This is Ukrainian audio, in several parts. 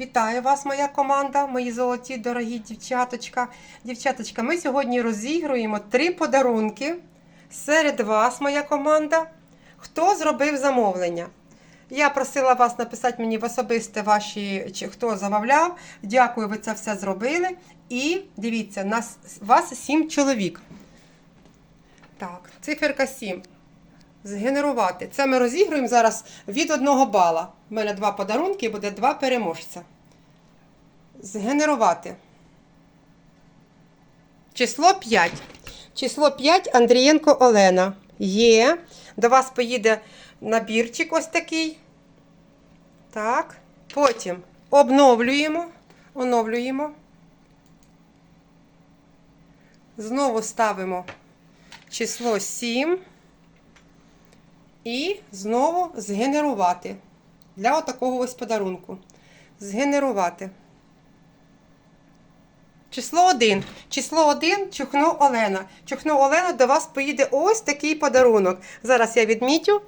Вітаю вас, моя команда, мої золоті дорогі дівчаточка. Дівчаточка, ми сьогодні розігруємо три подарунки. Серед вас, моя команда, хто зробив замовлення. Я просила вас написати мені в особисте ваші, чи хто замовляв. Дякую, ви це все зробили. І дивіться, нас, вас сім чоловік. Так, циферка 7. Згенерувати. Це ми розігруємо зараз від одного бала. У мене два подарунки, буде два переможця. Згенерувати. Число 5. Число 5 Андрієнко Олена. Є. До вас поїде набірчик ось такий. Так. Потім обновлюємо. Оновлюємо. Знову ставимо число 7. І знову згенерувати для отакого ось подарунку. Згенерувати. Число 1. Число 1 Чухно Олена. Чухно Олена до вас поїде ось такий подарунок. Зараз я відмітю.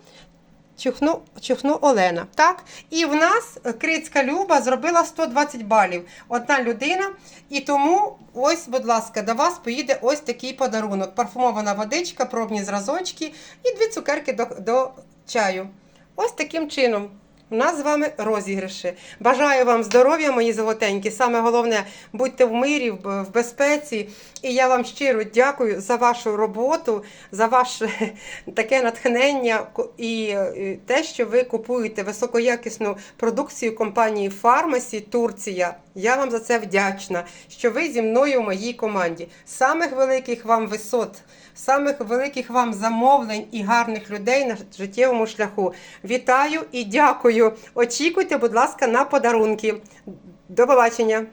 Чухну, чухну Олена. Так? І в нас Крицька Люба зробила 120 балів. Одна людина. І тому, ось, будь ласка, до вас поїде ось такий подарунок. Парфумована водичка, пробні зразочки і дві цукерки до, до чаю. Ось таким чином. У нас з вами розіграші. Бажаю вам здоров'я, мої золотенькі. Саме головне, будьте в мирі, в безпеці. І я вам щиро дякую за вашу роботу, за ваше таке натхнення і те, що ви купуєте високоякісну продукцію компанії Фармасі Турція. Я вам за це вдячна, що ви зі мною в моїй команді. Самих великих вам висот, самих великих вам замовлень і гарних людей на життєвому шляху. Вітаю і дякую. Очікуйте, будь ласка, на подарунки. До побачення!